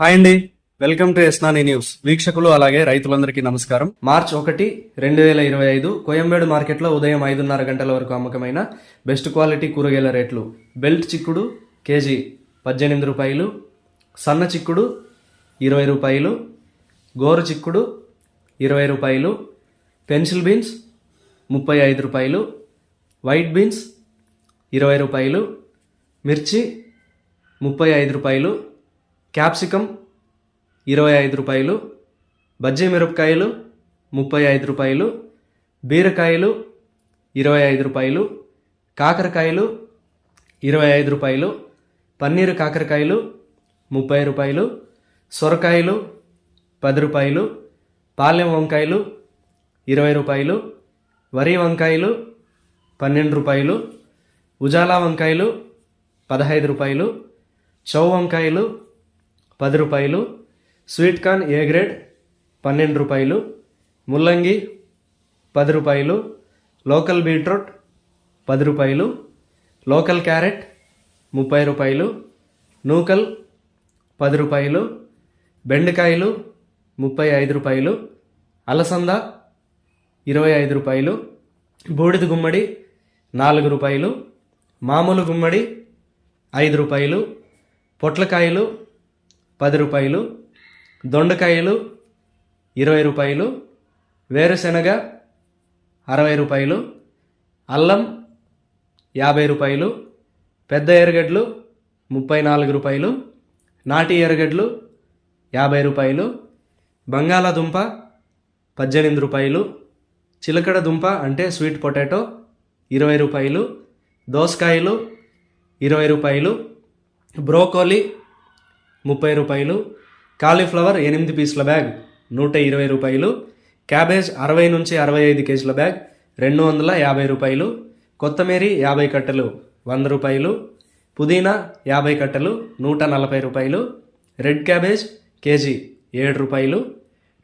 Hi అండి. Welcome to ఎస్నాని news. వీక్షకులు అలాగే రైతులందరికీ నమస్కారం. మార్చ్ ఒకటి రెండు వేల ఇరవై ఐదు కోయంబేడు మార్కెట్లో ఉదయం ఐదున్నర గంటల వరకు అమ్మకమైన బెస్ట్ క్వాలిటీ కూరగాయల రేట్లు. బెల్ట్ చిక్కుడు కేజీ పద్దెనిమిది రూపాయలు. సన్న చిక్కుడు ఇరవై రూపాయలు. గోరు చిక్కుడు ఇరవై రూపాయలు. పెన్సిల్ బీన్స్ ముప్పై ఐదు రూపాయలు. వైట్ బీన్స్ ఇరవై రూపాయలు. మిర్చి ముప్పై ఐదు రూపాయలు. క్యాప్సికమ్ ఇరవై ఐదు రూపాయలు బజ్జీ మిరపకాయలు ముప్పై ఐదు రూపాయలు బీరకాయలు ఇరవై ఐదు రూపాయలు కాకరకాయలు ఇరవై ఐదు రూపాయలు పన్నీరు కాకరకాయలు ముప్పై రూపాయలు సొరకాయలు పది రూపాయలు పాలెం వంకాయలు ఇరవై రూపాయలు వరి వంకాయలు పన్నెండు రూపాయలు ఉజాలా వంకాయలు పదహైదు రూపాయలు చౌ వంకాయలు పది రూపాయలు స్వీట్ కార్న్ ఏ గ్రేడ్ పన్నెండు రూపాయలు ముల్లంగి పది రూపాయలు లోకల్ బీట్రూట్ పది రూపాయలు లోకల్ క్యారెట్ ముప్పై రూపాయలు నూకల్ పది రూపాయలు బెండకాయలు ముప్పై ఐదు రూపాయలు అలసంద ఇరవై ఐదు రూపాయలు బూడిద గుమ్మడి నాలుగు రూపాయలు మామూలు గుమ్మడి ఐదు రూపాయలు పొట్లకాయలు పది రూపాయలు దొండకాయలు ఇరవై రూపాయలు వేరుశనగ అరవై రూపాయలు అల్లం యాభై రూపాయలు పెద్ద ఎర్రగడ్డలు ముప్పై నాలుగు రూపాయలు నాటి ఎర్రగడ్డలు యాభై రూపాయలు బంగాళాదుంప పద్దెనిమిది రూపాయలు చిలకడ దుంప అంటే స్వీట్ పొటాటో ఇరవై రూపాయలు దోసకాయలు ఇరవై రూపాయలు బ్రోకోలీ ముప్పై రూపాయలు. కాలీఫ్లవర్ ఎనిమిది పీసుల బ్యాగ్ నూట ఇరవై రూపాయలు. క్యాబేజ్ అరవై నుంచి అరవై ఐదు కేజీల బ్యాగ్ రెండు వందల యాభై రూపాయలు. కొత్తమీరి యాభై కట్టలు వంద రూపాయలు. పుదీనా యాభై కట్టలు నూట నలభై రూపాయలు. రెడ్ క్యాబేజ్ కేజీ ఏడు రూపాయలు.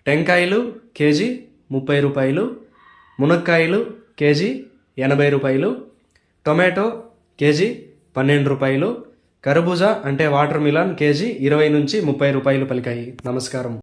టెంకాయలు కేజీ ముప్పై రూపాయలు. మునక్కాయలు కేజీ ఎనభై రూపాయలు. టొమాటో కేజీ పన్నెండు రూపాయలు. కర్బూజా అంటే వాటర్ మిలాన్ కేజీ ఇరవై నుంచి ముప్పై రూపాయలు పలికాయి. నమస్కారం.